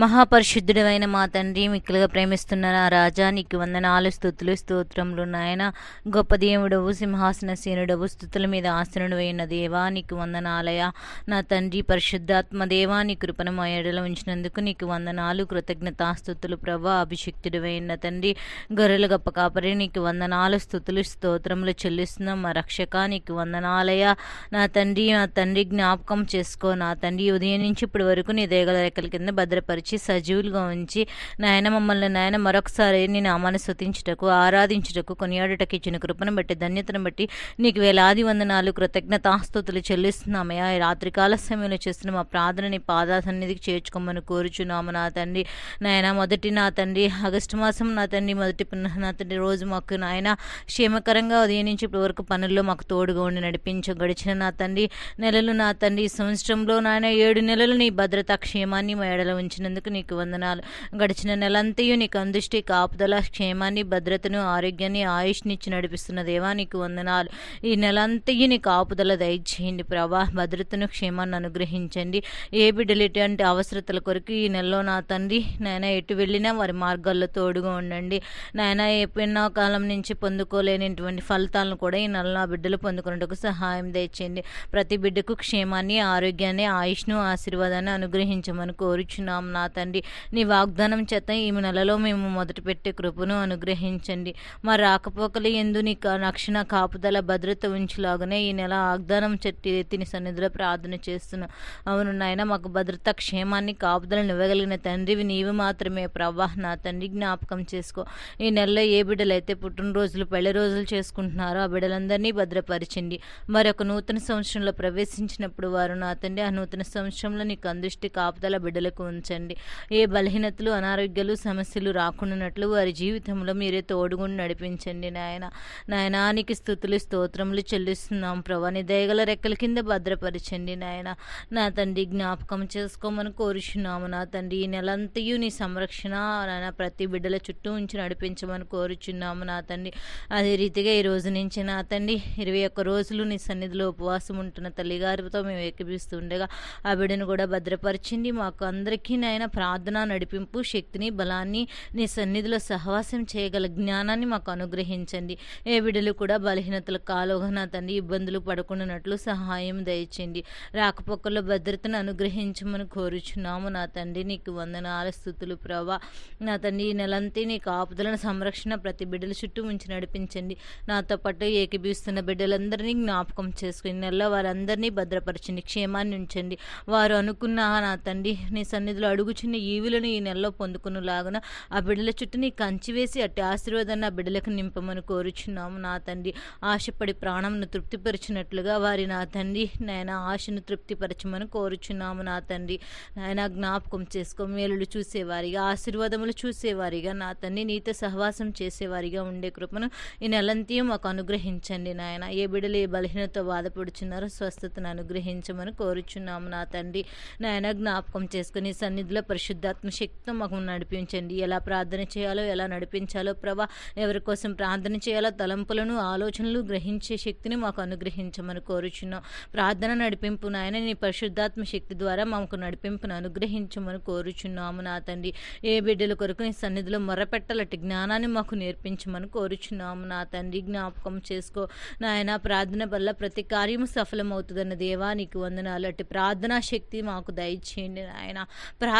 మహాపరిశుద్ధుడైన మా తండ్రి మిక్కులుగా ప్రేమిస్తున్న నా రాజా నీకు వందనాలు స్థుతులు స్తోత్రములు నాయన. గొప్ప దేవుడవు సింహాసన సీనుడవు స్థుతుల మీద ఆసనుడు అయిన దేవా నీకు వందనాలయ. నా తండ్రి పరిశుద్ధాత్మ దేవా నీ కృపను మా ఎడలో ఉంచినందుకు నీకు వందనాలు కృతజ్ఞతాస్థుతులు ప్రభా అభిషిక్తుడివైన తండ్రి. గొర్రెల గొప్ప కాపరి నీకు వందనాలు స్థుతులు స్తోత్రములు చెల్లిస్తున్నాం. మా రక్షక నీకు వందనాలయ. నా తండ్రి నా తండ్రి జ్ఞాపకం చేసుకో. నా తండ్రి ఉదయం నుంచి ఇప్పటి వరకు నీ దేగల రెక్కల కింద భద్రపరి భద్రపరిచి సజీవులుగా ఉంచి నాయన మమ్మల్ని నాయన మరొకసారి నేను నామాన్ని స్తుతించుటకు ఆరాధించుటకు కొనియాడుటకు ఇచ్చిన కృపను బట్టి ధన్యతను బట్టి నీకు వేలాది వందనాలు కృతజ్ఞతాస్తుతులు చెల్లిస్తున్నామయ్యా. రాత్రికాల సమయంలో చేస్తున్న మా ప్రార్థనని పాదాసన్నిధికి చేర్చుకోమని కోరుచున్నాము నా తండ్రి. నాయన మొదటి నా తండ్రి ఆగస్టు మాసం నా తండ్రి మొదటి నా తండ్రి రోజు మాకు నాయన క్షేమకరంగా ఉదయం నుంచి ఇప్పటి వరకు పనుల్లో మాకు తోడుగా ఉండి నడిపించ గడిచిన నా తండ్రి నెలలు నా తండ్రి. ఈ సంవత్సరంలో నాయన ఏడు నెలలు నీ భద్రత క్షేమాన్ని మా ఎడల ఉంచినందుకు నీకు వందనాలు. గడిచిన నెలంతయు నీకు అందిష్టి కాపుదల క్షేమాన్ని భద్రతను ఆరోగ్యాన్ని ఆయుష్నిచ్చి నడిపిస్తున్న దేవా నీకు వందనాలు. ఈ నెలంతయు నీ కాపుదల దయచేయండి ప్రభా. భద్రతను క్షేమాన్ని అనుగ్రహించండి. ఏ బిడ్డలు ఎటువంటి అవసరతల కొరకు ఈ నెలలో నా తండ్రి నాయన ఎటు వెళ్ళినా వారి మార్గాల్లో తోడుగా ఉండండి. నాయన ఎన్నో కాలం నుంచి పొందుకోలేనిటువంటి ఫలితాలను కూడా ఈ నెలలో నా బిడ్డలు పొందుకున్నట్టుకు సహాయం దయచేయండి. ప్రతి బిడ్డకు క్షేమాన్ని ఆరోగ్యాన్ని ఆయుష్ను ఆశీర్వాదాన్ని అనుగ్రహించమని కోరుచున్నాం. నా తండ్రి. నీ వాగ్దానం చేత ఈ నెలలో మేము మొదలుపెట్టే కృపను అనుగ్రహించండి. మా రాకపోకలు ఎందు నీ రక్షణ కాపుదల భద్రత ఉంచులాగానే ఈ నెల వాగ్దానం చెట్టి ఎత్తిని సన్నిధిలో ప్రార్థన చేస్తున్నాం. అవును నాయన మాకు భద్రత క్షేమాన్ని కాపుదలను ఇవ్వగలిగిన తండ్రివి నీవు మాత్రమే. ప్రభా నా తండ్రి జ్ఞాపకం చేసుకో. ఈ నెలలో ఏ బిడ్డలు అయితే పుట్టినరోజులు పెళ్ళి రోజులు చేసుకుంటున్నారో ఆ బిడ్డలందరినీ భద్రపరచండి. మరొక నూతన సంవత్సరంలో ప్రవేశించినప్పుడు వారు నా తండ్రి ఆ నూతన సంవత్సరంలో నీకు అందుష్టి కాపుదల బిడ్డలకు ఉంచండి. ఏ బలహీనతలు అనారోగ్యాలు సమస్యలు రాకుండానట్లు వారి జీవితంలో మీరే తోడుగుండి నడిపించండి నాయన. నాయనానికి స్థుతులు స్తోత్రములు చెల్లిస్తున్నాం ప్రభా. నీ దయగల రెక్కల కింద భద్రపరచండి నాయన. నా తండ్రి జ్ఞాపకం చేసుకోమని కోరుచున్నాము. నా తండ్రి ఈ నెలంతయు నీ సంరక్షణ నాయన ప్రతి బిడ్డల చుట్టూ ఉంచి నడిపించమని కోరుచున్నాము నా తండ్రి. అదే రీతిగా ఈ రోజు నుంచి నా తండ్రి ఇరవై ఒక్క రోజులు నీ సన్నిధిలో ఉపవాసం ఉంటున్న తల్లిగారితో మేము ఏకపిస్తుండగా ఆ బిడ్డను కూడా భద్రపరిచింది మాకు అందరికీ నాయన. ప్రార్థన నడిపింపు శక్తిని బలాన్ని నీ సన్నిధిలో సహవాసం చేయగల జ్ఞానాన్ని మాకు అనుగ్రహించండి. ఏ బిడ్డలు కూడా బలహీనతల కాలుగా నా తండ్రి ఇబ్బందులు పడకుండానట్లు సహాయం దయచేయండి. రాకపోకల్లో భద్రతను అనుగ్రహించమని కోరుచున్నాము. నా తండ్రి నీకు వందనాల స్థుతులు ప్రభా. నా తండ్రి ఈ నెలంతా నీకు ఆపుదలను సంరక్షణ ప్రతి బిడ్డల చుట్టూ ఉంచి నడిపించండి. నాతో పాటు ఏకీభిస్తున్న బిడ్డలందరినీ జ్ఞాపకం చేసుకుని నెలలో వారందరినీ భద్రపరచండి క్షేమాన్ని ఉంచండి. వారు అనుకున్న నా తండ్రి నీ సన్నిధిలో అడుగుచున్న ఈవులను ఈ నెలలో పొందుకునేలాగున ఆ బిడ్డల చుట్టూ నీ కంచి వేసి అట్టి ఆశీర్వాదాన్ని ఆ బిడ్డలకు నింపమని కోరుచున్నాము నా తండ్రి. ఆశపడి ప్రాణంను తృప్తిపరిచినట్లుగా వారి నా తండ్రి నాయన ఆశను తృప్తిపరచమని కోరుచున్నాము నా తండ్రి. నాయన జ్ఞాపకం చేసుకో మేలులు చూసేవారిగా ఆశీర్వాదములు చూసేవారిగా నా తండ్రి నీతో సహవాసం చేసేవారిగా ఉండే కృపను ఈ నెలంతీయం మాకు అనుగ్రహించండి నాయన. ఏ బిడ్డలు ఏ బలహీనతో బాధపడుచున్నారో స్వస్థతను అనుగ్రహించమని కోరుచున్నాము నా తండ్రి. నాయన జ్ఞాపకం చేసుకుని సన్నిధి పరిశుద్ధాత్మ శక్తితో మాకు నడిపించండి. ఎలా ప్రార్థన చేయాలో ఎలా నడిపించాలో ప్రభా ఎవరి కోసం ప్రార్థన చేయాలో తలంపులను ఆలోచనలు గ్రహించే శక్తిని మాకు అనుగ్రహించమని కోరుచున్నాం. ప్రార్థన నడిపింపు నాయన నీ పరిశుద్ధాత్మ శక్తి ద్వారా మాకు నడిపింపును అనుగ్రహించమని కోరుచున్నాము నా తండ్రి. ఏ బిడ్డల కొరకు నీ సన్నిధిలో మొరపెట్టలటి జ్ఞానాన్ని మాకు నేర్పించమని కోరుచున్నాము నా తండ్రి. జ్ఞాపకం చేసుకో నాయన ప్రార్థన వల్ల ప్రతి కార్యము సఫలమవుతుందన్న దేవా నీకు వందనాలు. అట్టి ప్రార్థనా శక్తి మాకు దయచేయండి నాయన.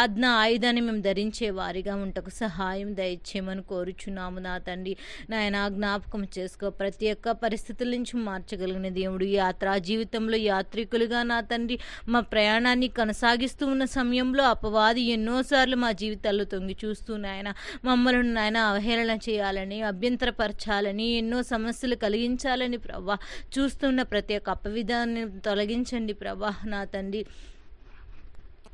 ప్రార్థన ఆయుధాన్ని మేము ధరించే వారిగా ఉంటకు సహాయం దయచేయమని కోరుచున్నాము నా తండ్రి. నాయన జ్ఞాపకం చేసుకో. ప్రతి ఒక్క పరిస్థితుల నుంచి మార్చగలిగిన దేవుడు యాత్రా జీవితంలో యాత్రికులుగా నా తండ్రి. మా ప్రయాణాన్ని కొనసాగిస్తూ ఉన్న సమయంలో అపవాది ఎన్నోసార్లు మా జీవితాల్లో తొంగి చూస్తూ నాయన మమ్మల్ని నాయన అవహేళన చేయాలని అభ్యంతరపరచాలని ఎన్నో సమస్యలు కలిగించాలని ప్రభా. చూస్తున్న ప్రతి ఒక్క అపవిధాన్ని తొలగించండి ప్రభా నా తండ్రి.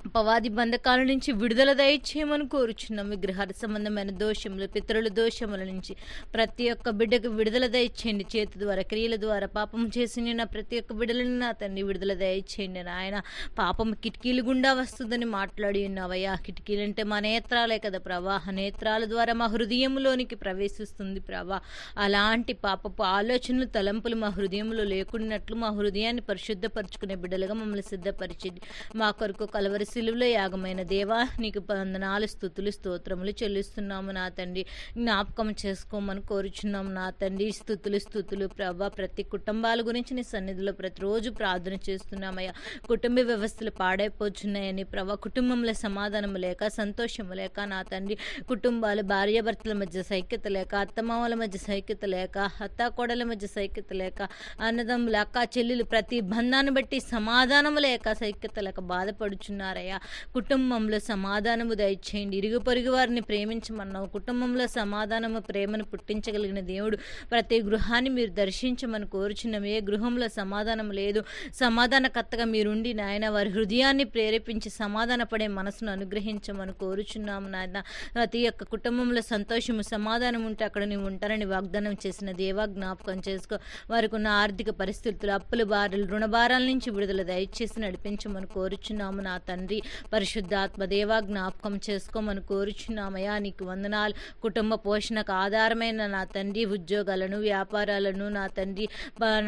పవాది బంధకాల నుంచి విడుదల దయచేయమని కోరుచున్నాం. విగ్రహాల సంబంధమైన దోషములు పితరుల దోషముల నుంచి ప్రతి ఒక్క బిడ్డకు విడుదల దయచేయండి. చేతి ద్వారా క్రియల ద్వారా పాపం చేసిన నా ప్రతి ఒక్క బిడ్డలను నా తండ్రి విడుదల దయచేయండి నాయన. పాపం కిటికీలు గుండా వస్తుందని మాట్లాడి ఉన్నావయ్యా. కిటికీలు అంటే మా నేత్రాలే కదా ప్రవాహ నేత్రాల ద్వారా మా హృదయంలోనికి ప్రవేశిస్తుంది ప్రభా. అలాంటి పాపపు ఆలోచనలు తలంపులు మా హృదయంలో లేకున్నట్లు మా హృదయాన్ని పరిశుద్ధపరచుకునే బిడ్డలుగా మమ్మల్ని సిద్ధపరిచింది మా కొరకు కలవరి సిలువలో యాగమైన దేవా నీకు వందనాలు స్థుతులు స్తోత్రములు చెల్లిస్తున్నాము నా తండ్రి. జ్ఞాపకం చేసుకోమని కోరుచున్నాము నా తండ్రి. స్థుతులు స్థుతులు ప్రభా ప్రతి కుటుంబాల గురించి నీ సన్నిధిలో ప్రతిరోజు ప్రార్థన చేస్తున్నామయ్యా. కుటుంబ వ్యవస్థలు పాడైపోతున్నాయని ప్రభా. కుటుంబంలో సమాధానం లేక సంతోషం లేక నా తండ్రి. కుటుంబాలు భార్యాభర్తల మధ్య సైక్యత లేక అత్తమామల మధ్య సైక్యత లేక అత్తాకోడల మధ్య సైక్యత లేక అన్నదమ్ములు అక్క చెల్లెలు ప్రతి బంధాన్ని బట్టి సమాధానం లేక సైక్యత లేక బాధపడుచున్నారు బాధపడుచున్నారయ్యా కుటుంబంలో సమాధానము దయచేయండి. ఇరుగు పొరుగు వారిని ప్రేమించమన్నావు. కుటుంబంలో సమాధానము ప్రేమను పుట్టించగలిగిన దేవుడు ప్రతి గృహాన్ని మీరు దర్శించమని కోరుచున్నాం. ఏ గృహంలో సమాధానం లేదు సమాధానకర్తగా మీరుండి నాయన వారి హృదయాన్ని ప్రేరేపించి సమాధాన పడే మనసును అనుగ్రహించమని కోరుచున్నాము నాయన. ప్రతి ఒక్క కుటుంబంలో సంతోషము సమాధానం ఉంటే అక్కడ నీవు ఉంటారని వాగ్దానం చేసిన దేవా జ్ఞాపకం చేసుకో. వారికి ఉన్న ఆర్థిక పరిస్థితులు అప్పుల బారులు రుణ భారాల నుంచి విడుదల దయచేసి నడిపించమని కోరుచున్నాము నా తండ్రి. తండ్రి పరిశుద్ధాత్మదేవ జ్ఞాపకం చేసుకోమని కోరుచున్నామయ్యా. నీకు వందనాలు. కుటుంబ పోషణకు ఆధారమైన నా తండ్రి ఉద్యోగాలను వ్యాపారాలను నా తండ్రి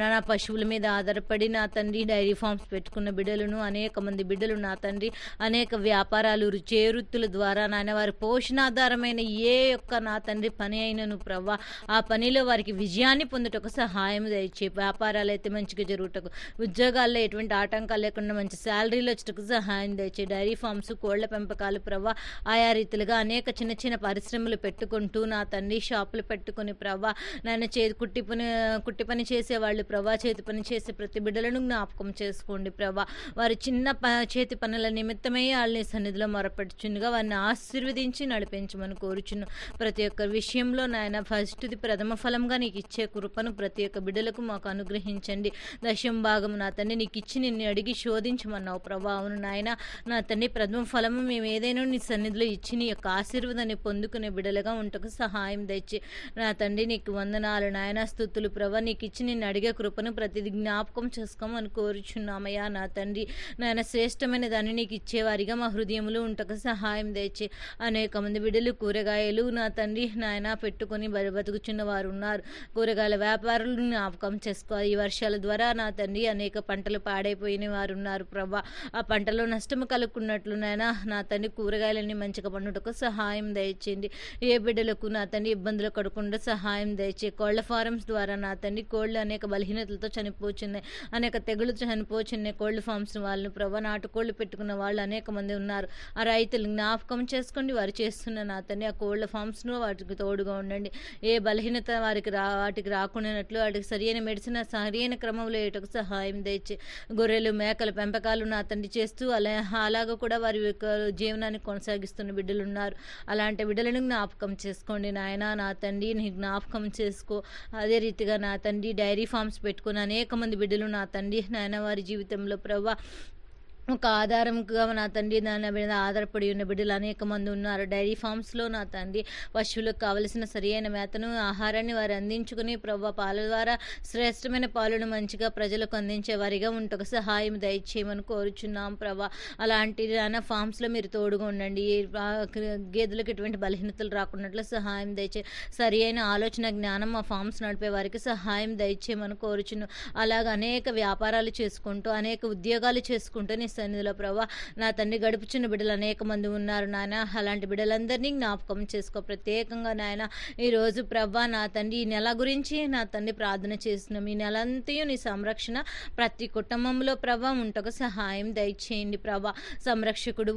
నా పశువుల మీద ఆధారపడి నా తండ్రి డైరీ ఫార్మ్స్ పెట్టుకున్న బిడ్డలను అనేక మంది బిడ్డలు నా తండ్రి అనేక వ్యాపారాలు చేరుత్తుల ద్వారా నాయన వారి పోషణాధారమైన ఏ యొక్క నా తండ్రి పని అయినను ప్రవ్వా ఆ పనిలో వారికి విజయాన్ని పొందుటకు సహాయం దయచే వ్యాపారాలు అయితే మంచిగా జరుగుటకు ఉద్యోగాల్లో ఎటువంటి ఆటంకాలు లేకుండా మంచి శాలరీలు వచ్చటకు సహాయం దయచే డైరీ ఫార్మ్స్ కోళ్ళ పెంపకాలు ప్రవ్వా ఆయా రీతిలుగా అనేక చిన్న చిన్న పరిశ్రమలు పెట్టుకుంటూ నా తండ్రి షాపులు పెట్టుకుని ప్రవ్వా నాయన చేతి కుట్టి పని కుట్టి పని చేసేవాళ్ళు ప్రభా చేతి పని చేసే ప్రతి బిడ్డలను జ్ఞాపకం చేసుకోండి ప్రభా వారి చిన్న ప చేతి పనుల నిమిత్తమే వాళ్ళని సన్నిధిలో మొరపెట్టుచుండగా వారిని ఆశీర్వదించి నడిపించమని కోరుచున్నాను ప్రతి ఒక్క విషయంలో నాయన ఫస్ట్ది ప్రథమ ఫలంగా నీకు ఇచ్చే కృపను ప్రతి ఒక్క బిడ్డలకు మాకు అనుగ్రహించండి. దశం భాగం నా తండ్రి నీకు ఇచ్చి నిన్ను అడిగి శోధించమన్నావు ప్రభా అవును నాయన నా తండ్రి ప్రథమ ఫలము మేము ఏదైనా నీ సన్నిధిలో ఇచ్చి నీ యొక్క ఆశీర్వాదాన్ని పొందుకునే బిడలుగా ఉంటకు సహాయం తెచ్చి నా తండ్రి నీకు వందనాలు. నాయన స్థుతులు. ప్రభ నీకు ఇచ్చి నేను అడిగే కృపను ప్రతిది జ్ఞాపకం చేసుకోమని కోరుచున్నామయ్యా నా తండ్రి. నాయన శ్రేష్టమైన దాన్ని నీకు ఇచ్చేవారిగా మా హృదయములు ఉంటకు సహాయం తెచ్చి అనేక మంది బిడ్డలు కూరగాయలు నా తండ్రి నాయన పెట్టుకొని బ- బతుకుచున్న వారు ఉన్నారు. కూరగాయల వ్యాపారులు జ్ఞాపకం చేసుకో. ఈ వర్షాల ద్వారా నా తండ్రి అనేక పంటలు పాడైపోయిన వారు ఉన్నారు ప్రభా. ఆ పంటలో నష్టము కలుక్కున్నట్లు నాయన నా తండ్రి కూరగాయలన్నీ మంచిగా పండుటకు సహాయం దయచేయండి. ఏ బిడ్డలకు నా తండ్రి ఇబ్బందులు కడకుండా సహాయం దయచే కోళ్ళ ఫారమ్స్ ద్వారా నా తండ్రి కోళ్ళు అనేక బలహీనతలతో చనిపోచున్నాయి అనేక తెగులతో చనిపోచున్నాయి. కోళ్ళ ఫార్మ్స్ వాళ్ళని ప్రభా నాటుకోళ్ళు పెట్టుకున్న వాళ్ళు అనేక మంది ఉన్నారు. ఆ రైతులు జ్ఞాపకం చేసుకోండి వారు చేస్తున్న నా తండ్రి ఆ కోళ్ళ ఫార్మ్స్ను వాటికి తోడుగా ఉండండి. ఏ బలహీనత వారికి రా వాటికి రాకుండానట్లు వాటికి సరియైన మెడిసిన్ సరైన క్రమంలో వేయటకు సహాయం దయచే గొర్రెలు మేకల పెంపకాలు నా తండ్రి చేస్తూ అలా అలాగా కూడా వారి యొక్క జీవనాన్ని కొనసాగిస్తున్న బిడ్డలు ఉన్నారు అలాంటి బిడ్డలను జ్ఞాపకం చేసుకోండి. నాయన నా తండ్రి నీ జ్ఞాపకం చేసుకో. అదే రీతిగా నా తండ్రి డైరీ ఫార్మ్స్ పెట్టుకుని అనేక మంది బిడ్డలు నా తండ్రి నాయన వారి జీవితంలో ప్రభా ఒక ఆధారంగా నా తండ్రి దాని మీద ఆధారపడి ఉన్న బిడ్డలు అనేక మంది ఉన్నారు. డైరీ ఫార్మ్స్లో నా తండ్రి పశువులకు కావలసిన సరియైన మేతను ఆహారాన్ని వారు అందించుకుని ప్రభు పాల ద్వారా శ్రేష్టమైన పాలను మంచిగా ప్రజలకు అందించే వారిగా ఉంటకు సహాయం దయచేయమని కోరుచున్నాం ప్రభా అలాంటి నాన్న ఫార్మ్స్లో మీరు తోడుగా ఉండండి. గేదెలకు ఎటువంటి బలహీనతలు రాకున్నట్లు సహాయం దయచే సరి అయిన ఆలోచన జ్ఞానం ఆ ఫార్మ్స్ నడిపే వారికి సహాయం దయచేయమని కోరుచున్నాం. అలాగ అనేక వ్యాపారాలు చేసుకుంటూ అనేక ఉద్యోగాలు చేసుకుంటూ సన్నిధిలో ప్రభా నా తండ్రి గడుపుచున్న బిడ్డలు అనేక మంది ఉన్నారు నాయన. అలాంటి బిడ్డలందరినీ జ్ఞాపకం చేసుకో ప్రత్యేకంగా నాయన. ఈరోజు ప్రభా నా తండ్రి ఈ నెల గురించి నా తండ్రి ప్రార్థన చేస్తున్నాం. ఈ నెల అంతయు నీ సంరక్షణ ప్రతి కుటుంబంలో ప్రభా ఉంటకు సహాయం దయచేయండి ప్రభా. సంరక్షకుడు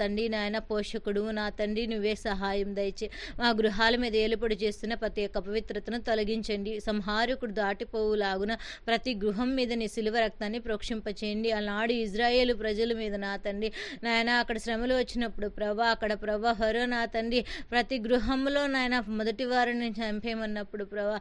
తండ్రి నాయన పోషకుడు నా తండ్రి నువ్వే సహాయం దయచే. మా గృహాల మీద ఏలుపడి చేస్తున్న ప్రతి ఒక్క పవిత్రతను తొలగించండి. సంహారకుడు దాటిపోవులాగున ప్రతి గృహం మీద నీ సిలువ రక్తాన్ని ప్రోక్షింపచేయండి. ఆనాడు ఇజ్రాయేల్ ప్రజల మీద నా తండ్రి. నాయన అక్కడ శ్రమలు వచ్చినప్పుడు ప్రభా అక్కడ ప్రభా హరో నా తండ్రి. ప్రతి గృహంలో నాయన మొదటి వారిని చంపేయమన్నప్పుడు ప్రభా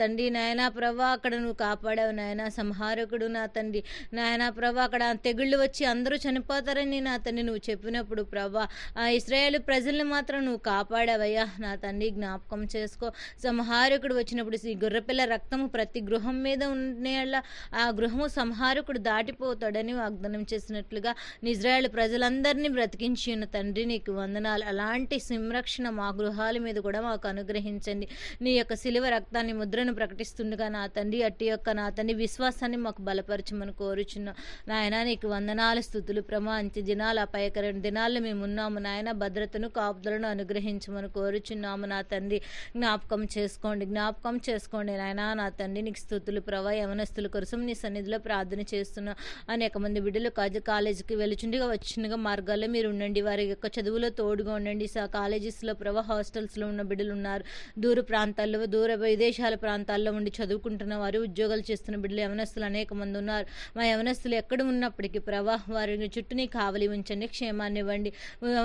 తండ్రి నాయన ప్రభా అక్కడ నువ్వు కాపాడావు నాయన సంహారకుడు నా తండ్రి. నాయన ప్రభా అక్కడ తెగుళ్ళు వచ్చి అందరూ చనిపోతారని నా తండ్రి నువ్వు చెప్పినప్పుడు ప్రభా ఆ ఇస్రాయేల్ ప్రజల్ని మాత్రం నువ్వు కాపాడావయ్యా. నా తండ్రి జ్ఞాపకం చేసుకో. సంహారకుడు వచ్చినప్పుడు ఈ గొర్రెపిల్ల రక్తము ప్రతి గృహం మీద ఉండేలా ఆ గృహము సంహారకుడు దాటిపోతాడని వాగ్దానం చేసి చేసినట్లుగా ఇజ్రాయెల్ ప్రజలందరినీ బ్రతికించి ఉన్న తండ్రి నీకు వందనాలు. అలాంటి సంరక్షణ మా గృహాల మీద కూడా మాకు అనుగ్రహించండి. నీ యొక్క శిలువ రక్తాన్ని ముద్రను ప్రకటిస్తుండగా నా తండ్రి అట్టి యొక్క నా తండ్రి విశ్వాసాన్ని మాకు బలపరచమని కోరుచున్నాం. నాయన నీకు వందనాలు స్థుతులు ప్రమా అంత్య దినాలు అపాయకర దినాల్లో మేము ఉన్నాము నాయన భద్రతను కాపుదలను అనుగ్రహించమని కోరుచున్నాము. నా తండ్రి జ్ఞాపకం చేసుకోండి జ్ఞాపకం చేసుకోండి. నాయన నా తండ్రి నీకు స్థుతులు ప్రభా యవనస్తుల కోసం నీ సన్నిధిలో ప్రార్థన చేస్తున్నా. అనేక మంది బిడ్డలు కాజ- కాలేజీకి వెళ్ళుచుండగా వచ్చినగా మార్గాల్లో మీరు ఉండండి. వారి యొక్క చదువులో తోడుగా ఉండండి. సా కాలేజెస్లో ప్రభా హాస్టల్స్లో ఉన్న బిడ్డలు ఉన్నారు దూర ప్రాంతాల్లో దూర విదేశాల ప్రాంతాల్లో ఉండి చదువుకుంటున్న వారు ఉద్యోగాలు చేస్తున్న బిడ్డలు యవనస్తులు అనేక మంది ఉన్నారు. మా యవనస్తులు ఎక్కడ ఉన్నప్పటికీ ప్రభా వారి చుట్టూని కావలి ఉంచండి క్షేమాన్ని ఇవ్వండి.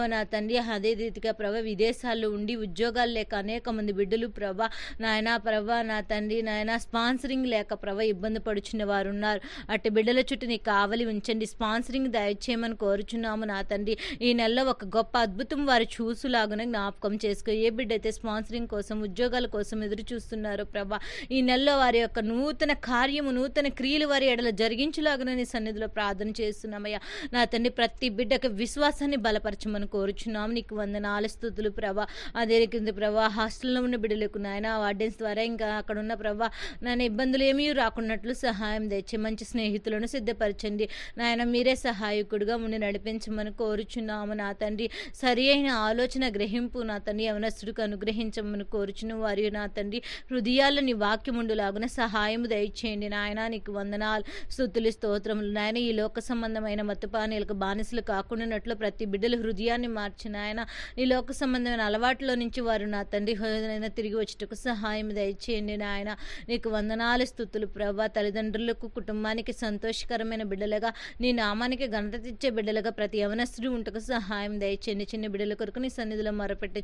నా తండ్రి అదే రీతిగా ప్రభా విదేశాల్లో ఉండి ఉద్యోగాలు లేక అనేక మంది బిడ్డలు ప్రభా నాయనా ప్రభా నా తండ్రి నాయన స్పాన్సరింగ్ లేక ప్రభా ఇబ్బంది పడుచున్న వారు ఉన్నారు. అటు బిడ్డల చుట్టూ నీ కావలి ఉంచండి స్పాన్ స్పాన్సరింగ్ దయచేయమని కోరుచున్నాము నా తండ్రి. ఈ నెలలో ఒక గొప్ప అద్భుతం వారు చూసులాగున జ్ఞాపకం చేసుకో. ఏ బిడ్డ అయితే స్పాన్సరింగ్ కోసం ఉద్యోగాల కోసం ఎదురు చూస్తున్నారో ప్రభా ఈ నెలలో వారి యొక్క నూతన కార్యము నూతన క్రియలు వారి ఎడల జరిగించులాగున నీ సన్నిధిలో ప్రార్థన చేస్తున్నామయ్యా. నా తండ్రి ప్రతి బిడ్డకు విశ్వాసాన్ని బలపరచమని కోరుచున్నాము. నీకు వందనాలు స్థుతులు ప్రభా. అదే కింద ప్రభా హాస్టల్లో ఉన్న బిడ్డలకు నాయన వార్డెన్స్ ద్వారా ఇంకా అక్కడ ఉన్న ప్రభా నాయన ఇబ్బందులు ఏమీ రాకున్నట్లు సహాయం తెచ్చి మంచి స్నేహితులను సిద్ధపరచండి. నాయన మీరు సహాయకుడిగా ఉండి నడిపించమని కోరుచున్నాము నా తండ్రి. సరి అయిన ఆలోచన గ్రహింపు నా తండ్రి యవనస్తుడికి అనుగ్రహించమని కోరుచున్న వారి నా తండ్రి. హృదయాలని నీ వాక్యముండులాగున సహాయం దయచేయండి నాయన. నీకు వందనాలు స్థుతులు స్తోత్రములు. నాయన ఈ లోక సంబంధమైన మత్తుపానీలకు బానిసలు కాకుండానట్లు ప్రతి బిడ్డల హృదయాన్ని మార్చిన ఆయన ఈ లోక సంబంధమైన అలవాట్లో నుంచి వారు నా తండ్రి హృదయన తిరిగి వచ్చుటకు సహాయం దయచేయండి నాయన. నీకు వందనాలు స్థుతులు ప్రభా. తల్లిదండ్రులకు కుటుంబానికి సంతోషకరమైన బిడ్డలుగా నీ నామానికి ఘనత తెచ్చే బిడ్డలుగా ప్రతి యవనస్తుడు ఉంటకు సహాయం దయచేయండి చిన్న బిడ్డల కొరకు నీ సన్నిధిలో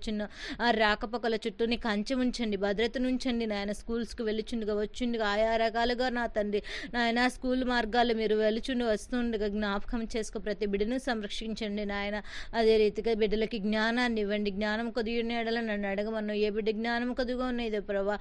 చిన్న ఆ రాకపకల చుట్టూ నీ కంచె ఉంచండి. భద్రతను ఉంచండి నాయన స్కూల్స్కి వెళ్ళుచుండగా వచ్చుండగా ఆయా రకాలుగా నా తండ్రి నాయన స్కూల్ మార్గాలు మీరు వెలుచుండి వస్తుండగా జ్ఞాపకం చేసుకో. ప్రతి బిడ్డను సంరక్షించండి. నాయన అదే రీతిగా బిడ్డలకి జ్ఞానాన్ని ఇవ్వండి. జ్ఞానం కొద్దిగా ఎడల నన్ను అడగమన్నావు ఏ బిడ్డ జ్ఞానం కొద్దిగా ఉన్నదో ప్రభా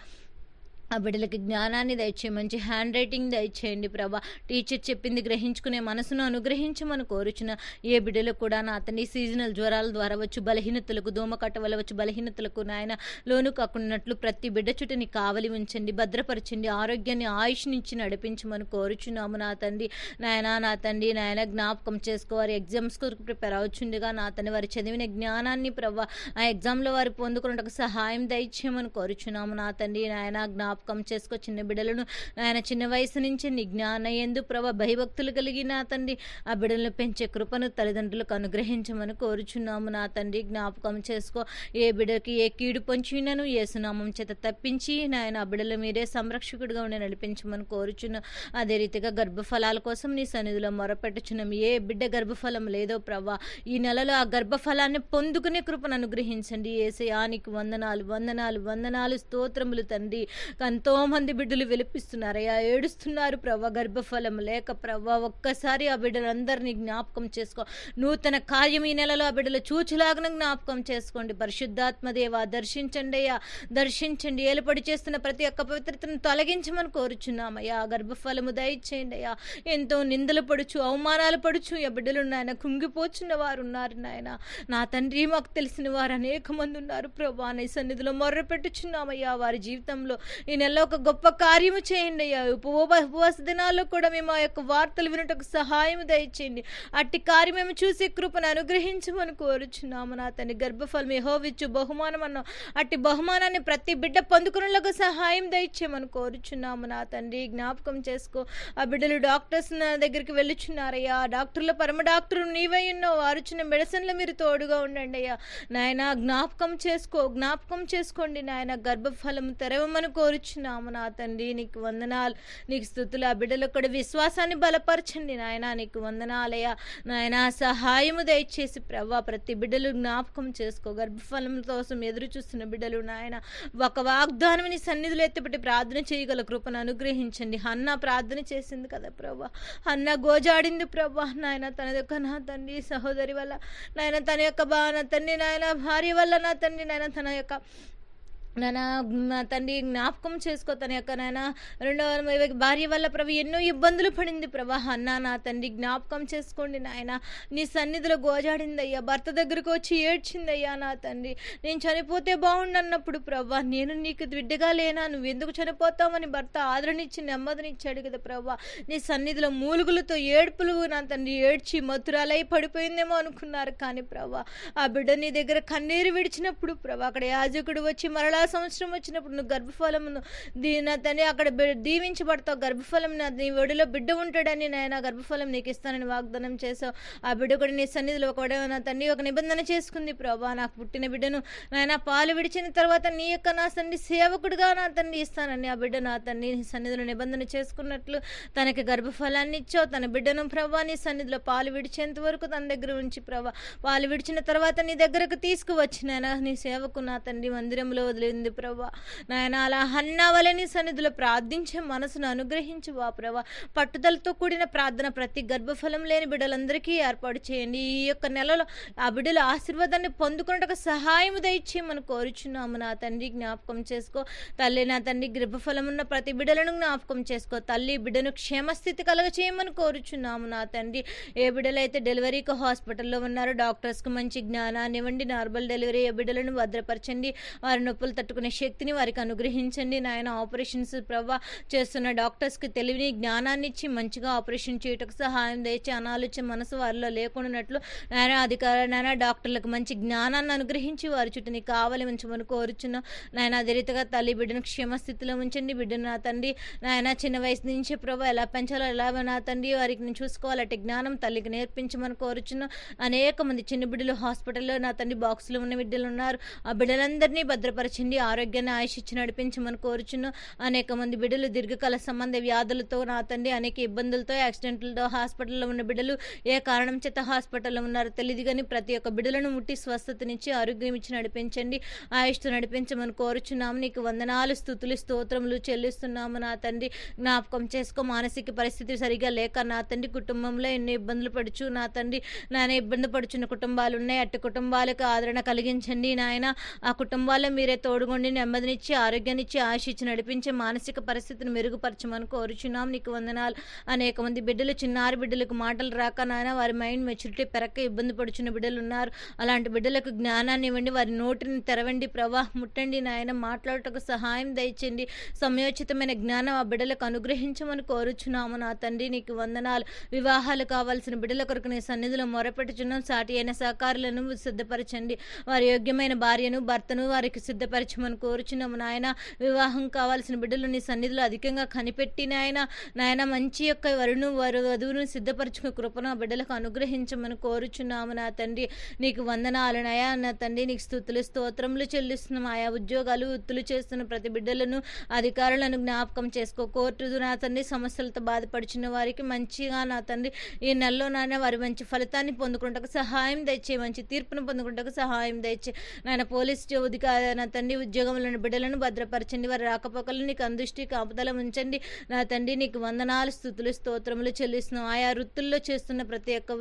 ఆ బిడ్డలకి జ్ఞానాన్ని దయచేయి మంచి హ్యాండ్ రైటింగ్ దయచేయండి ప్రభా. టీచర్ చెప్పింది గ్రహించుకునే మనసును అనుగ్రహించమని కోరుచున్న ఏ బిడ్డలకు కూడా నా అతని సీజనల్ జ్వరాల ద్వారా వచ్చు బలహీనతలకు దోమకట్ట వల్ల వచ్చు బలహీనతలకు నాయన లోను కాకున్నట్లు ప్రతి బిడ్డ చుట్టని కావలి ఉంచండి భద్రపరచండి ఆరోగ్యాన్ని ఆయుష్ నుంచి నడిపించమని కోరుచున్నాము నా తండ్రి. నాయన నా తండ్రి నాయన జ్ఞాపకం చేసుకోవారి ఎగ్జామ్స్ కొరకు ప్రిపేర్ అవుచుండగా నా తండ్రి వారి చదివిన జ్ఞానాన్ని ప్రభా ఆ ఎగ్జామ్లో వారు పొందుకున్నట్టు సహాయం దయచేయమని కోరుచున్నాము నా తండ్రి. నాయన జ్ఞాపకం చేసుకో చిన్న బిడ్డలను ఆయన చిన్న వయసు నుంచి నీ జ్ఞాన ఎందు ప్రభ భయభక్తులు కలిగిన తండ్రి. ఆ బిడ్డలను పెంచే కృపను తల్లిదండ్రులకు అనుగ్రహించమని కోరుచున్నాము. నా తండ్రి జ్ఞాపకం చేసుకో. ఏ బిడ్డకి ఏ కీడు పొంచినను ఏ సునామం చేత తప్పించి నాయన ఆ బిడ్డలు మీరే సంరక్షకుడిగా ఉండి నడిపించమని కోరుచున్నాం అదే రీతిగా గర్భఫలాల కోసం నీ సన్నిధిలో మొరపెట్టుచున్నాం. ఏ బిడ్డ గర్భఫలం లేదో ప్రభా ఈ నెలలో ఆ గర్భఫలాన్ని పొందుకునే కృపను అనుగ్రహించండి. ఏసయానికి వందనాలు వందనాలు వందనాలు స్తోత్రములు తండ్రి. ఎంతో మంది బిడ్డలు విలిపిస్తున్నారయ్యా. ఏడుస్తున్నారు ప్రభా గర్భఫలం లేక ప్రవ్వ ఒక్కసారి ఆ బిడ్డలందరినీ జ్ఞాపకం చేసుకో. నూతన కార్యం ఈ నెలలో ఆ బిడ్డలు చూచులాగన జ్ఞాపకం చేసుకోండి. పరిశుద్ధాత్మదేవ దర్శించండి అయ్యా. దర్శించండి. ఏలుపడి చేస్తున్న ప్రతి ఒక్క పవిత్రతను తొలగించమని కోరుచున్నామయ్యా. గర్భఫలము దయచేయండి అయ్యా. ఎంతో నిందలు పడుచు అవమానాలు పడుచు ఆ బిడ్డలు నాయన. కుంగిపోచున్న వారు ఉన్నారు నాయన. నా తండ్రి మాకు తెలిసిన వారు అనేక మంది ఉన్నారు ప్రభా. నీ సన్నిధిలో మొర్రపెట్టుచున్నామయ్యా. వారి జీవితంలో ఈ నెలలో ఒక గొప్ప కార్యము చేయండి అయ్యా. ఉపవ ఉపవాస దినాల్లో కూడా మేము ఆ యొక్క వార్తలు వినటకు సహాయం దయచేయండి. అట్టి కార్యం మేము చూసి కృపను అనుగ్రహించమని కోరుచున్నాము నా తన గర్భఫలం యెహోవిచ్చు బహుమానం అన్నాం అట్టి బహుమానాన్ని ప్రతి బిడ్డ పొందుకునేలకు సహాయం దయచేయమని కోరుచున్నాము నా తండ్రి. జ్ఞాపకం చేసుకో ఆ బిడ్డలు డాక్టర్స్ నా దగ్గరికి వెళ్ళుచున్నారయ్యా. ఆ డాక్టర్ల పరమ డాక్టర్ నీవై ఉన్నావు. వారుచున్న మెడిసిన్లు మీరు తోడుగా ఉండండి అయ్యా. నాయన జ్ఞాపకం చేసుకో జ్ఞాపకం చేసుకోండి నాయన. గర్భఫలం తెరవమని కోరుచున్నాము నా తండ్రి. నీకు వందనాలు. నీకు స్థుతులు. ఆ బిడ్డలకు విశ్వాసాన్ని బలపరచండి నాయన. నీకు వందనాలయ్యా. నాయన సహాయము దయచేసి ప్రభా ప్రతి బిడ్డలు జ్ఞాపకం చేసుకో. గర్భఫలం కోసం ఎదురు చూస్తున్న బిడ్డలు నాయన ఒక వాగ్దానం నీ సన్నిధిలో ఎత్తిపెట్టి ప్రార్థన చేయగల కృపను అనుగ్రహించండి. అన్న ప్రార్థన చేసింది కదా ప్రభా. అన్న గోజాడింది ప్రభా. నాయన తన యొక్క నా తండ్రి సహోదరి వల్ల నాయన తన యొక్క బా నా తండ్రి నాయన భార్య వల్ల నా తండ్రి నాయన తన యొక్క నాన్న నా తండ్రి జ్ఞాపకం చేసుకో తన యొక్క నాయన రెండవ భార్య వల్ల ప్రభు ఎన్నో ఇబ్బందులు పడింది ప్రభా. అన్న నా తండ్రి జ్ఞాపకం చేసుకోండి నాయన. నీ సన్నిధిలో గోజాడిందయ్యా భర్త దగ్గరకు వచ్చి ఏడ్చిందయ్యా నా తండ్రి. నేను చనిపోతే బాగుండన్నప్పుడు ప్రభా నేను నీకు బిడ్డగా లేనా? నువ్వు ఎందుకు చనిపోతావని భర్త ఆదరణిచ్చి నెమ్మదినిచ్చాడు కదా ప్రభా. నీ సన్నిధిలో మూలుగులతో ఏడుపులు నా తండ్రి ఏడ్చి మధురాలై పడిపోయిందేమో అనుకున్నారు కానీ ప్రభా ఆ బిడ్డ నీ దగ్గర కన్నీరు విడిచినప్పుడు ప్రభా అక్కడ యాజకుడు వచ్చి మరలా సంవత్సరం వచ్చినప్పుడు నువ్వు గర్భఫలం దీని నా అక్కడ దీవించబడతావు. గర్భఫలం నా నీ ఒడిలో బిడ్డ ఉంటాడని నాయన గర్భఫలం నీకు ఇస్తానని వాగ్దానం చేసావు ఆ బిడ్డ కూడా నీ సన్నిధిలో ఒకడే నా తన్ని ఒక నిబంధన చేసుకుంది. ప్రభా నాకు పుట్టిన బిడ్డను నాయన పాలు విడిచిన తర్వాత నీ యొక్క నా తండ్రి సేవకుడిగా నా తండ్రి ఇస్తానని ఆ బిడ్డ నా తండ్రి సన్నిధిలో నిబంధన చేసుకున్నట్లు తనకి గర్భఫలాన్ని ఇచ్చావు. తన బిడ్డను ప్రభా నీ సన్నిధిలో పాలు విడిచేంత వరకు తన దగ్గర ఉంచి ప్రభా పాలు విడిచిన తర్వాత నీ దగ్గరకు తీసుకువచ్చినాయన నీ సేవకు నా తండ్రి మందిరంలో వదిలింది ప్రభా. నాయన అలా హన్నావలని సన్నిధిలో ప్రార్థించే మనసును అనుగ్రహించువా ప్రభా. పట్టుదలతో కూడిన ప్రార్థన ప్రతి గర్భఫలం లేని బిడ్డలందరికీ ఏర్పాటు చేయండి. ఈ యొక్క నెలలో ఆ బిడ్డల ఆశీర్వాదాన్ని పొందుకున్నట్టు సహాయం దయచేయమని కోరుచున్నాము. నా తండ్రి జ్ఞాపకం చేసుకో. తల్లి నా తండ్రి గర్భఫలం ఉన్న ప్రతి బిడ్డలను జ్ఞాపకం చేసుకో. తల్లి బిడ్డను క్షేమస్థితి కలగ చేయమని కోరుచున్నాము. నా తండ్రి ఏ బిడ్డలైతే డెలివరీకి హాస్పిటల్లో ఉన్నారో డాక్టర్స్కి మంచి జ్ఞానాన్ని ఇవ్వండి. నార్మల్ డెలివరీ ఏ బిడ్డలను భద్రపరచండి. వారి నొప్పులు తట్టుకునే శక్తిని వారికి అనుగ్రహించండి నాయన. ఆపరేషన్స్ ప్రభా చేస్తున్న డాక్టర్స్కి తెలివిని జ్ఞానాన్ని ఇచ్చి మంచిగా ఆపరేషన్ చేయటకు సహాయం దయచి అనాలోచన మనసు వారిలో లేకుండానట్లు నాయన అధికార నాయన డాక్టర్లకు మంచి జ్ఞానాన్ని అనుగ్రహించి వారి చుట్టూ నీకు కావాలి ఉంచమని కోరుచున్నాం నాయన అదే రీతిగా తల్లి బిడ్డను క్షేమస్థితిలో ఉంచండి. బిడ్డను నా తండ్రి నాయన చిన్న వయసు నుంచి ప్రభా ఎలా పెంచాలో ఎలా నా తండ్రి వారికి నేను చూసుకోవాలంటే జ్ఞానం తల్లికి నేర్పించమని కోరుచున్నాం అనేక మంది చిన్న బిడ్డలు హాస్పిటల్లో నా తండ్రి బాక్సులో ఉన్న బిడ్డలు ఉన్నారు. ఆ బిడ్డలందరినీ భద్రపరచండి. ఆరోగ్యాన్ని ఆయుష్ ఇచ్చి నడిపించమని కోరుచును అనేక మంది బిడ్డలు దీర్ఘకాల సంబంధ వ్యాధులతో నా తండ్రి అనేక ఇబ్బందులతో యాక్సిడెంట్లతో హాస్పిటల్లో ఉన్న బిడ్డలు ఏ కారణం చేత హాస్పిటల్లో ఉన్నారో తెలియదు కానీ ప్రతి ఒక్క బిడ్డలను ముట్టి స్వస్థతనిచ్చి ఆరోగ్యం ఇచ్చి నడిపించండి ఆయుష్తో నడిపించమని కోరుచున్నాము. నీకు వందనాలు స్థుతులు స్తోత్రములు చెల్లిస్తున్నాము నా తండ్రి. జ్ఞాపకం చేసుకో మానసిక పరిస్థితి సరిగా లేక నా తండ్రి కుటుంబంలో ఎన్నో ఇబ్బందులు పడుచు నా తండ్రి. నాయన ఇబ్బంది పడుచున్న కుటుంబాలు ఉన్నాయి. అట్టి కుటుంబాలకు ఆదరణ కలిగించండి నాయన. ఆ కుటుంబాల్లో మీరే తోడు తోడుగొండి నెమ్మదినిచ్చి ఆరోగ్యాన్నిచ్చి ఇచ్చి నడిపించే మానసిక పరిస్థితిని మెరుగుపరచమని కోరుచున్నాం. నీకు వందనాలు. అనేక మంది బిడ్డలు చిన్నారి బిడ్డలకు మాటలు రాక నాయన వారి మైండ్ మెచ్యూరిటీ పెరక్క ఇబ్బంది పడుచున్న బిడ్డలు ఉన్నారు. అలాంటి బిడ్డలకు జ్ఞానాన్ని ఇవ్వండి. వారి నోటిని తెరవండి. ప్రవాహ ముట్టండి నాయన. మాట్లాడటకు సహాయం దయచండి సమయోచితమైన జ్ఞానం ఆ బిడ్డలకు అనుగ్రహించమని కోరుచున్నాము నా తండ్రి. నీకు వందనాలు. వివాహాలు కావాల్సిన బిడ్డల కొరకు నీ సన్నిధిలో మొరపెట్టుచున్నాం. సాటి అయిన సహకారులను సిద్ధపరచండి. వారి యోగ్యమైన భార్యను భర్తను వారికి సిద్ధపరచమని కోరుచున్నాము నాయన. వివాహం కావాల్సిన బిడ్డలు నీ సన్నిధిలో అధికంగా కనిపెట్టి నాయన. నాయన మంచి యొక్క వరును వారు వధువును సిద్ధపరచుకునే కృపను ఆ బిడ్డలకు అనుగ్రహించమని కోరుచున్నాము నా తండ్రి. నీకు వందనాలు నయా నా తండ్రి నీకు స్థుతులు స్తోత్రములు చెల్లిస్తున్నాం ఆయా ఉద్యోగాలు వృత్తులు చేస్తున్న ప్రతి బిడ్డలను అధికారులను జ్ఞాపకం చేసుకో. కోర్టు నా తండ్రి సమస్యలతో బాధపడుచున్న వారికి మంచిగా నా తండ్రి ఈ నెలలో నాయన వారి మంచి ఫలితాన్ని పొందుకుంటకు సహాయం దయచే మంచి తీర్పును పొందుకుంటకు సహాయం దయచే నాయన పోలీస్ అధికారి నా తండ్రి ఉద్యోగంలోని బిడ్డలను భద్రపరచండి వారి రాకపోకలు నీకు అందుష్టి కాపుదల ఉంచండి. నా తండ్రి నీకు వందనాలు స్థుతులు స్తోత్రములు చెల్లిస్తున్నాం. ఆయా వృత్తుల్లో చేస్తున్న ప్రతి ఒక్క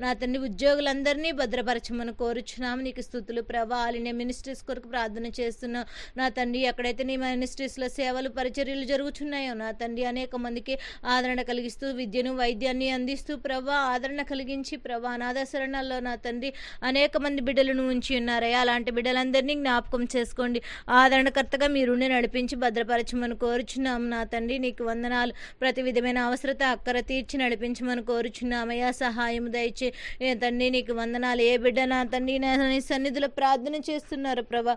నా తండ్రి ఉద్యోగులందరినీ భద్రపరచమని కోరుచున్నాము. నీకు స్థుతులు ప్రభా ఆలినే మినిస్ట్రీస్ కొరకు ప్రార్థన చేస్తున్నాం. నా తండ్రి ఎక్కడైతే నీ మినిస్ట్రీస్లో సేవలు పరిచర్యలు జరుగుతున్నాయో నా తండ్రి అనేక మందికి ఆదరణ కలిగిస్తూ విద్యను వైద్యాన్ని అందిస్తూ ప్రభా ఆదరణ కలిగించి ప్రభా అనాథ శరణాల్లో నా తండ్రి అనేక మంది బిడ్డలను ఉంచి ఉన్నారయ్యా. అలాంటి బిడ్డలందరినీ జ్ఞాపకం చేసుకోండి. ఆదరణకర్తగా మీరుండి నడిపించి భద్రపరచమని కోరుచున్నాము నా తండ్రి. నీకు వందనాలు. ప్రతి విధమైన అవసరత అక్కర తీర్చి నడిపించమని కోరుచున్నామయ్యా సహాయం దయచే తండ్రి నీకు వందనాలు. ఏ బిడ్డ నా తండ్రి నా సన్నిధిలో ప్రార్థన చేస్తున్నారు ప్రభా.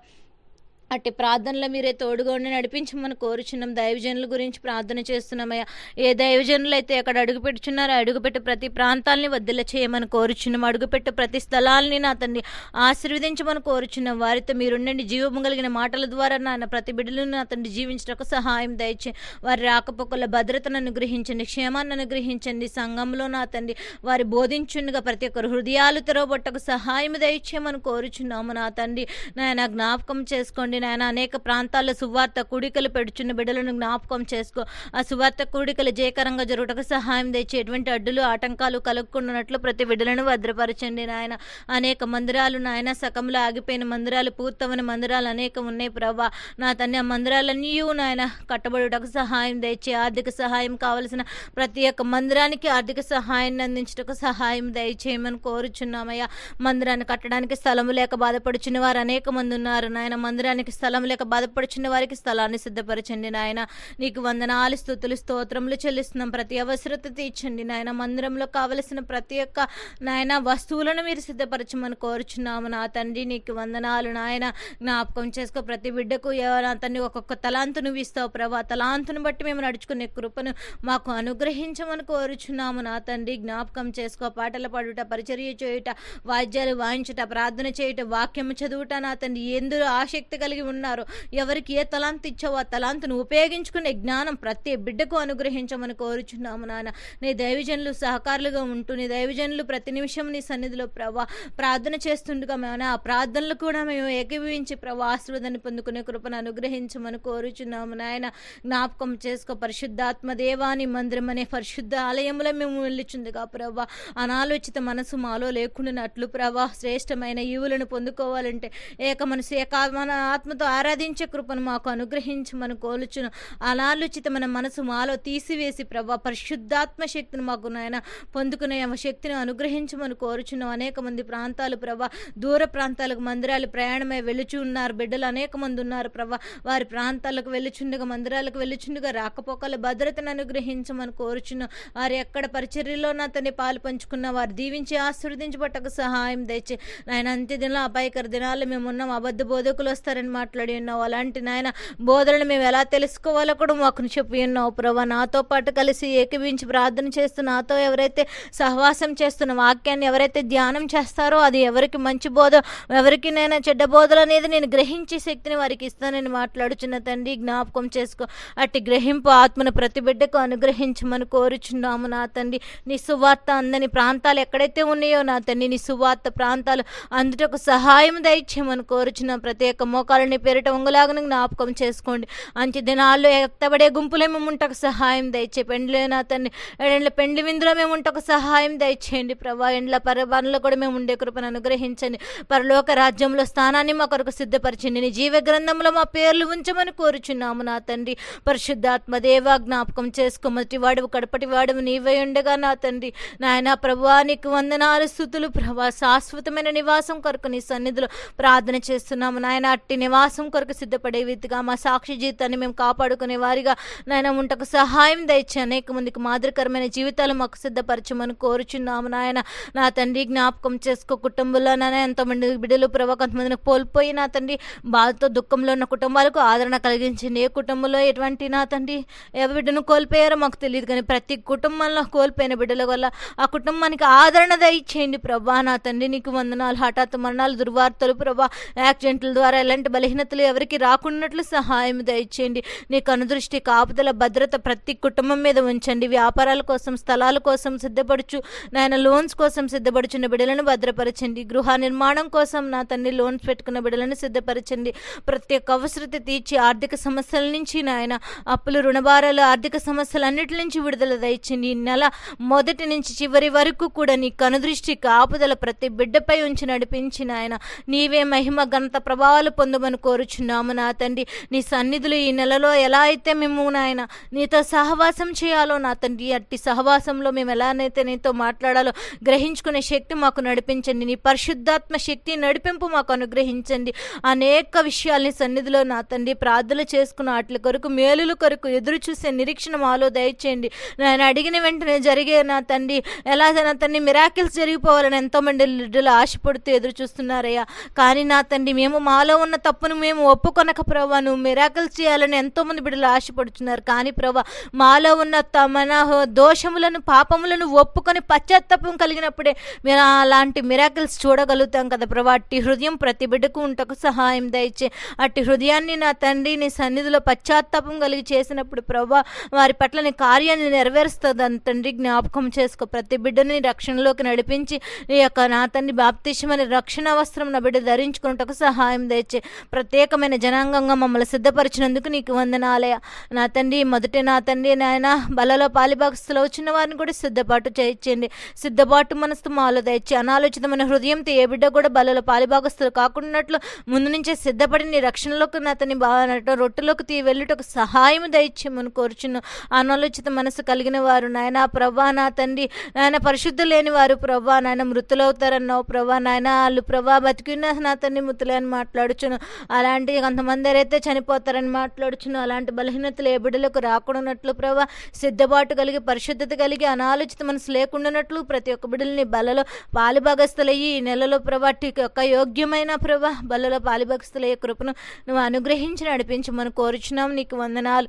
అట్టి ప్రార్థనలో మీరే తోడుగా ఉండి నడిపించమని కోరుచున్నాం. దైవజనుల గురించి ప్రార్థన చేస్తున్నామయ్యా. ఏ దైవజనులు అయితే అక్కడ అడుగుపెట్టుచున్నారో అడుగుపెట్టు ప్రతి ప్రాంతాలని వద్దల చేయమని కోరుచున్నాం. అడుగుపెట్టు ప్రతి స్థలాలని నా తండ్రి ఆశీర్వదించమని కోరుచున్నాం. వారితో మీరుండండి. జీవము కలిగిన మాటల ద్వారా నాన్న ప్రతి బిడ్డలను నా తండ్రి జీవించడానికి సహాయం దయచే. వారి రాకపోకల భద్రతను అనుగ్రహించండి. క్షేమాన్ని అనుగ్రహించండి. సంఘంలో నా తండ్రి వారి బోధించుండగా ప్రతి ఒక్కరు హృదయాలు తెరవబొట్టకు సహాయం దయచేయమని కోరుచున్నాము నా తండ్రి. నాయన జ్ఞాపకం చేసుకోండి. నాయన అనేక ప్రాంతాల్లో సువార్త కూడికలు పెడుచున్న బిడ్డలను జ్ఞాపకం చేసుకో. ఆ సువార్త కూడికలు జయకరంగా జరుగుటకు సహాయం తెచ్చి ఎటువంటి అడ్డులు ఆటంకాలు కలుగుకున్నట్లు ప్రతి బిడ్డలను భద్రపరచండి నాయన. అనేక మందిరాలు నాయన సకంలో ఆగిపోయిన మందిరాలు పూర్తవని మందిరాలు అనేకం ఉన్నాయి ప్రభా. నా తన్ని ఆ మందిరాలన్నీ నాయన కట్టబడుటకు సహాయం తెచ్చి ఆర్థిక సహాయం కావలసిన ప్రతి ఒక్క మందిరానికి ఆర్థిక సహాయాన్ని అందించుటకు సహాయం దయచేయమని కోరుచున్నామయ్యా. మందిరాన్ని కట్టడానికి స్థలము లేక బాధపడుచున్న వారు అనేక మంది ఉన్నారు నాయన మందిరానికి స్థలం లేక బాధపడుచున్న వారికి స్థలాన్ని సిద్ధపరచండి నాయన. నీకు వందనాలు స్థుతులు స్తోత్రములు చెల్లిస్తున్నాం. ప్రతి అవసరత తీర్చండి నాయన. మందిరంలో కావలసిన ప్రతి ఒక్క నాయన వస్తువులను మీరు సిద్ధపరచమని కోరుచున్నాము నా తండ్రి. నీకు వందనాలు నాయన. జ్ఞాపకం చేసుకో ప్రతి బిడ్డకు ఎవరైనా తండ్రి ఒక్కొక్క తలాంతు నువ్వు ఇస్తావు ప్రభా. తలాంతును బట్టి మేము నడుచుకునే కృపను మాకు అనుగ్రహించమని కోరుచున్నాము నా తండ్రి. జ్ఞాపకం చేసుకో పాటలు పాడుట పరిచర్య చేయుట వాద్యాలు వాయించుట ప్రార్థన చేయుట వాక్యము చదువుట నా తండ్రి. ఎందులో ఆసక్తి కలిగి ఉన్నారు. ఎవరికి ఏ తలాంత్ ఇచ్చావో ఆ తలాంతును ఉపయోగించుకునే జ్ఞానం ప్రతి బిడ్డకు అనుగ్రహించమని కోరుచున్నాము నాన్న. నీ దైవజనులు సహకారులుగా ఉంటూ నీ దైవజనులు ప్రతి నిమిషం నీ సన్నిధిలో ప్రభా ప్రార్థన చేస్తుండగా మేము ఆ ప్రార్థనలు కూడా మేము ఏకీభవించి ప్రభా ఆశీర్వాదాన్ని పొందుకునే కృపను అనుగ్రహించమని కోరుచున్నాము నాయన. జ్ఞాపకం చేసుకో పరిశుద్ధాత్మ దేవాని మందిరం అనే పరిశుద్ధ ఆలయంలో మేము వెళ్ళిచుందిగా ప్రభా. అనాలోచిత మనసు మాలో లేకుండానట్లు ప్రభా శ్రేష్టమైన ఈవులను పొందుకోవాలంటే ఏక మనసు ఏక మన ఆత్మతో ఆరాధించే కృపను మాకు అనుగ్రహించమని కోలుచును అనాలోచితమైన మనసు మాలో తీసివేసి ప్రభా పరిశుద్ధాత్మ శక్తిని మాకు నాయన పొందుకునే శక్తిని అనుగ్రహించమని కోరుచున్నాం. అనేక మంది ప్రాంతాలు ప్రభా దూర ప్రాంతాలకు మందిరాలు ప్రయాణమై వెళ్ళుచు ఉన్నారు. బిడ్డలు అనేక మంది ఉన్నారు ప్రభా వారి ప్రాంతాలకు వెళ్ళుచుండగా మందిరాలకు వెళ్ళుచుండగా రాకపోకల భద్రతను అనుగ్రహించమని కోరుచున్నాం. వారు ఎక్కడ పరిచర్యలో నా పాలు పంచుకున్న వారు దీవించి ఆశీర్వదించబట్టకు సహాయం తెచ్చి నాయన అంత్య దినాలు అపాయకర దినాలు మేము ఉన్నాం. అబద్ధ బోధకులు వస్తారని మాట్లాడి ఉన్నావు. అలాంటి నాయన బోధనలు మేము ఎలా తెలుసుకోవాలో కూడా మాకు చెప్పి ఉన్నావు ప్రభా. నాతో పాటు కలిసి ఏకీవించి ప్రార్థన చేస్తూ నాతో ఎవరైతే సహవాసం చేస్తున్న వాక్యాన్ని ఎవరైతే ధ్యానం చేస్తారో అది ఎవరికి మంచి బోధ ఎవరికి నేను చెడ్డ బోధలు అనేది నేను గ్రహించే శక్తిని వారికి ఇస్తానని మాట్లాడుచున్న తండ్రి జ్ఞాపకం చేసుకో. అట్టి గ్రహింపు ఆత్మను ప్రతి బిడ్డకు అనుగ్రహించమని కోరుచున్నాము నా తండ్రి. నీ సువార్త అందని ప్రాంతాలు ఎక్కడైతే ఉన్నాయో నా తండ్రి నీ సువార్త ప్రాంతాలు అందుటకు సహాయం దయచేయమని కోరుచున్నాం. ప్రతి ఒక్క మోకాలని పేరిట ఉంగులాగను జ్ఞాపకం చేసుకోండి. అంచె దినాల్లో ఎత్తబడే గుంపులే మేము ఉంటకు సహాయం దయచే పెండ్లే అతన్ని తండ్రి ఎండ్ల పెండ్లి విందులో మేము ఉంటకు సహాయం దయచేయండి. ప్రభా ఎండ్ల పరబాన్లో కూడా మేము ఉండే కృపను అనుగ్రహించండి. పరలోక రాజ్యంలో స్థానాన్ని మా కొరకు సిద్ధపరచండి. నీ జీవ గ్రంథంలో మా పేర్లు ఉంచమని కోరుచున్నాము నా తండ్రి. పరిశుద్ధాత్మ దేవా జ్ఞాపకం చేసుకో మొదటి కడపటి వాడు నీవై ఉండగా నా తండ్రి. నాయన ప్రభువానికి వందనాలు స్థుతులు ప్రభా శాశ్వతమైన నివాసం కొరకు నీ సన్నిధిలో ప్రార్థన చేస్తున్నాము. నాయన అట్టి నివాసం కొరకు సిద్ధపడే విధంగా మా సాక్షి జీవితాన్ని మేము కాపాడుకునే వారిగా నాయన ఉంటకు సహాయం దయచి అనేక మందికి మాదిరికరమైన జీవితాలు మాకు సిద్ధపరచమని కోరుచున్నాము నాయన. నా తండ్రి జ్ఞాపకం చేసుకో కుటుంబంలో నాయన ఎంతమంది బిడ్డలు ప్రభా కొంతమందిని కోల్పోయి నా తండ్రి బాధతో దుఃఖంలో ఉన్న కుటుంబాలకు ఆదరణ కలిగించింది ఏ కుటుంబంలో ఎటువంటి నా తండ్రి ఏ బిడ్డను కోల్పోయారో మాకు తెలియదు కానీ ప్రతి కుటుంబంలో కోల్పోయిన బిడ్డల వల్ల ఆ కుటుంబానికి ఆదరణ దయచేయండి ప్రభా. నా తండ్రి నీకు వందనాలు హఠాత్ మరణాలు దుర్వార్తలు ప్రభా యాక్సిడెంట్ల ద్వారా ఎలాంటి బలహీనతలు ఎవరికి రాకున్నట్లు సహాయం దయచేయండి. నీ కనుదృష్టి కాపుదల భద్రత ప్రతి కుటుంబం మీద ఉంచండి. వ్యాపారాల కోసం స్థలాల కోసం సిద్ధపడుచు నాయన లోన్స్ కోసం సిద్ధపడుచున్న బిడ్డలను భద్రపరచండి. గృహ నిర్మాణం కోసం నా తండ్రి లోన్స్ పెట్టుకున్న బిడ్డలను సిద్ధపరచండి. ప్రతి ఒక్క అవసరత తీర్చి ఆర్థిక సమస్యల నుంచి నాయన అప్పులు రుణభారాలు ఆర్థిక సమస్యలు అన్నిటి నుంచి విడుదల దయచండి. ఈ నెల మొదటి నుంచి చివరి వరకు కూడా నీ కనుదృష్టి కాపుదల ప్రతి బిడ్డపై ఉంచి నడిపించి నాయన నీవే మహిమ ఘనత ప్రభావాలు పొందమని కోరుచున్నాము నా తండ్రి. నీ సన్నిధులు ఈ నెలలో ఎలా అయితే మేము నాయన నీతో సహవాసం చేయాలో నా తండ్రి అట్టి సహవాసంలో మేము ఎలానైతే నీతో మాట్లాడాలో గ్రహించుకునే శక్తి మాకు నడిపించండి. నీ పరిశుద్ధాత్మ శక్తి నడిపింపు మాకు అనుగ్రహించండి. అనేక విషయాల్ని సన్నిధిలో నా తండ్రి ప్రార్థన చేసుకున్న వాటి కొరకు మేలుల కొరకు ఎదురు చూసే నిరీక్షణ మాలో దయచేయండి. నేను అడిగిన వెంటనే జరిగే నా తండ్రి ఎలా నా తండ్రి మిరాకిల్స్ జరిగిపోవాలని ఎంతోమంది లిడ్డులు ఆశపడుతూ ఎదురు చూస్తున్నారయ్యా. కానీ నా తండ్రి మేము మాలో ఉన్న తప్పు తప్పును మేము ఒప్పుకొనక ప్రభా నువ్వు మిరాకిల్స్ చేయాలని ఎంతోమంది బిడ్డలు ఆశపడుతున్నారు కానీ ప్రభా మాలో ఉన్న త- మన దోషములను పాపములను ఒప్పుకొని పశ్చాత్తాపం కలిగినప్పుడే మేము అలాంటి మిరాకిల్స్ చూడగలుగుతాం కదా ప్రభా అట్టి హృదయం ప్రతి బిడ్డకు ఉంటకు సహాయం దయచే. అట్టి హృదయాన్ని నా తండ్రి నీ సన్నిధిలో పశ్చాత్తాపం కలిగి చేసినప్పుడు ప్రభా వారి పట్ల నీ కార్యాన్ని నెరవేరుస్తుంది అని తండ్రి జ్ఞాపకం చేసుకో. ప్రతి బిడ్డని రక్షణలోకి నడిపించి ఈ యొక్క నా తండ్రి బాప్తిష్మని రక్షణ వస్త్రం నా బిడ్డ ధరించుకున్నటకు సహాయం దయచే. ప్రత్యేకమైన జనాంగంగా మమ్మల్ని సిద్ధపరిచినందుకు నీకు వందనాలయ నా తండ్రి మొదటి నా తండ్రి నాయన బలలో పాలిబాక్స్లో వచ్చిన వారిని కూడా సిద్ధపాటు చేయించండి. సిద్ధపాటు మనసు మాలో దయచి అనాలోచితమైన హృదయంతో ఏ బిడ్డ కూడా బలలో పాలిభాగస్తులు కాకుండాట్లు ముందు నుంచే సిద్ధపడి నీ రక్షణలోకి నా తని బాగా రొట్టెలోకి తీ వెళ్ళుటకు సహాయం దయచేయమని కోరుచున్న అనాలోచిత మనసు కలిగిన వారు నాయన ప్రభా నా తండ్రి నాయన పరిశుద్ధ లేని వారు ప్రభా నాయన మృతులవుతారన్నావు ప్రభా నాయన వాళ్ళు ప్రభా బతికిన నా తండ్రి మృతులే అని మాట్లాడుచును. అలాంటి కొంతమంది అయితే చనిపోతారని మాట్లాడుచును అలాంటి బలహీనతలు ఏ బిడ్డలకు రాకుండానట్లు ప్రభా సిద్ధపాటు కలిగి పరిశుద్ధత కలిగి అనాలోచిత మనసు లేకుండానట్లు ప్రతి ఒక్క బిడ్డల్ని బలలో పాలిభాగస్తులయ్యి ఈ నెలలో ప్రభా యొక్క యోగ్యమైన ప్రభా బలలో పాలిభాగస్తులయ్యే కృపను నువ్వు అనుగ్రహించి నడిపించమని కోరుచున్నాం. నీకు వందనాలు.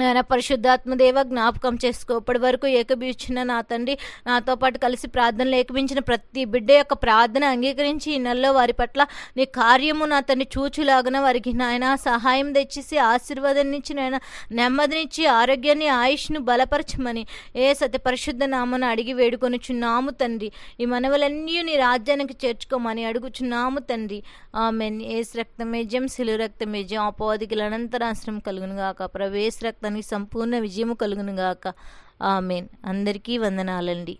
ఆయన పరిశుద్ధాత్మదేవ జ్ఞాపకం చేసుకో. ఇప్పటి వరకు ఏకబీచిన నా తండ్రి నాతో పాటు కలిసి ప్రార్థనలు ఏకబించిన ప్రతి బిడ్డ యొక్క ప్రార్థన అంగీకరించి ఈ నెలలో వారి పట్ల నీ కార్యము నా తండ్రి చూచులాగన వారికి నాయన సహాయం తెచ్చేసి ఆశీర్వాదాన్ని ఇచ్చి నాయన నెమ్మదినిచ్చి ఆరోగ్యాన్ని ఆయుష్ను బలపరచమని ఏ సత్య పరిశుద్ధ నామను అడిగి వేడుకొని చున్నాము తండ్రి. ఈ మనవలన్నీ నీ రాజ్యానికి చేర్చుకోమని అడుగుచున్నాము తండ్రి. ఆమెన్. ఏసు రక్తమేజ్యం శిలు రక్తమేజ్యం అపోదికుల అనంతరాశ్రం కలుగునుగాక. ప్రవేశ రక్త రక్తానికి సంపూర్ణ విజయము కలుగును గాక ఆమెన్. అందరికీ వందనాలండి.